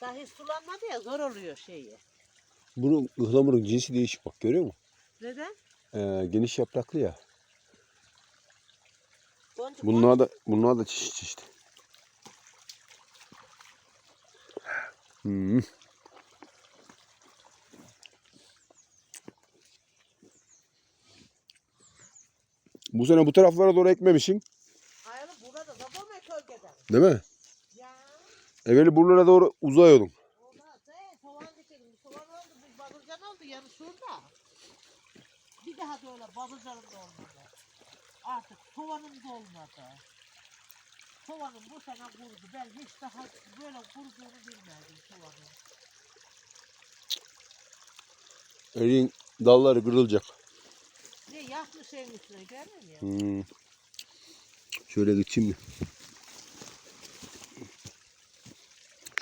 Daha hiç sulanmadı ya zor oluyor şeyi. Bunun ıhlamurun cinsi değişik bak görüyor musun? Neden? Ee, geniş yapraklı ya. Boncuk Bunlar da bunlar da çeşit çeşit. Hmm. Bu sene bu taraflara doğru ekmemişsin. Hayır burada da babam kölgeden. Değil mi? Evveli buralara doğru oldu. Bir daha da öyle da olmadı. Artık soğanım da olmadı. Soğanım bu sene kurudu. Ben hiç daha böyle kuruduğunu bilmedim. Eriğin dalları kırılacak. Ne yakmış evin üstüne görmüyor musun? Hmm. Şöyle geçeyim mi?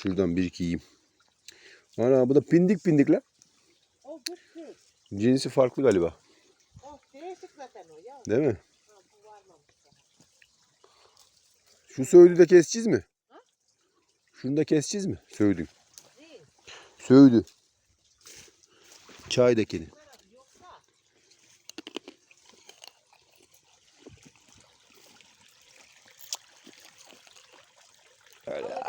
Şuradan bir iki yiyeyim. Ana bu da pindik pindik lan. O. Cinsi farklı galiba. O değişik zaten o ya. Değil mi? Ha, bu varmamış daha. Şu söğüdü de keseceğiz mi? Ha? Şunu da keseceğiz mi? Söğüdü. Değil. Söğüdü. Çaydakini. Öyle.